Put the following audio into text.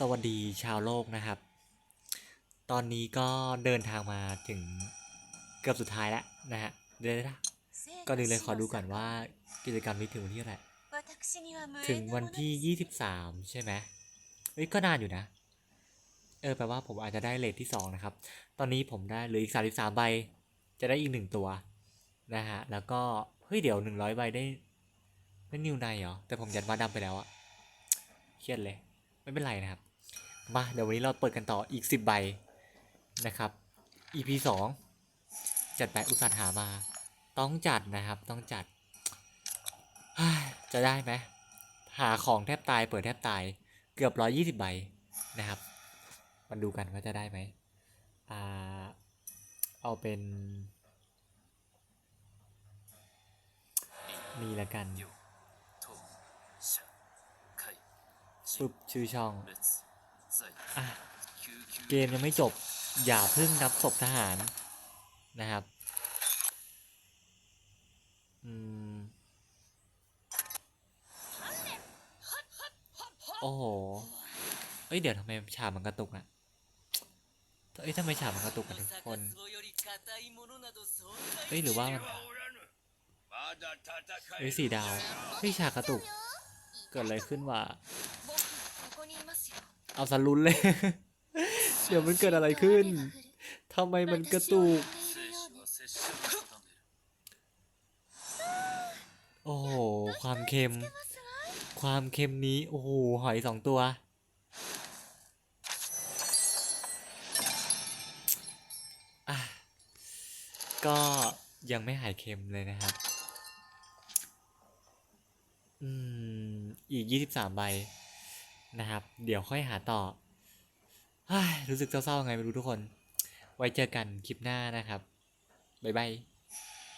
สวัสดีชาวโลกนะครับ ตอนนี้ก็เดินทางมาถึงเกือบสุดท้ายแล้วนะฮะเดี๋ยวนะก่อนอื่นเลยขอดูก่อนว่ากิจกรรมนี้ถึงวันที่เท่าไหร่ถึงวันที่ 23 ใช่ไหมเอ้ยก็นานอยู่นะ เออแปลว่าผมอาจจะได้เลทที่ 2 นะครับ ตอนนี้ผมได้เหลืออีก 33 ใบ จะได้อีกหนึ่งตัวนะฮะ แล้วก็ เฮ้ยเดี๋ยว 100 ใบได้ได้นิวไนเหรอ แต่ผมยัดมาดำไปแล้วอะเครียดเลย ไม่เป็นไรนะครับ มาเดี๋ยววันนี้เราเปิดกันต่ออีก 10 ใบนะครับ EP 2 จัดไปอุตสาห์หามา ต้องจัดนะครับ ต้องจัด จะได้ไหมหาของแทบตายเปิดแทบตายเกือบร้อยยี่สิบใบนะครับ มาดูกันว่าจะได้ไหมอ่าเอาเป็นนี่ละกัน ปึ๊บชื่อช่องอะเกมยังไม่จบ อย่าเพิ่งนับศพทหารนะครับอืมโอ้โหเอ้ยเดี๋ยวทำไมฉากมันกระตุกอะเอ้ยทำไมฉากมันกระตุกอะทุกคนเอ้ยหรือว่ามันเอ้ยสี่ดาวเฮ้ยฉากกระตุก เกิดอะไรขึ้นวะ เอาสลุนเลย เดี๋ยวมันเกิดอะไรขึ้นทำไมมันกระตุก โอ้โห ความเค็ม ความเค็มนี้ โอ้โห หอยสองตัวอะก็ยังไม่หายเค็มเลยนะครับ อืม อีก23ใบ นะครับ เดี๋ยวค่อยหาต่อรู้สึกเศร้าๆไงไม่รู้ทุกคน ไว้เจอกันคลิปหน้านะครับ บ๊ายบาย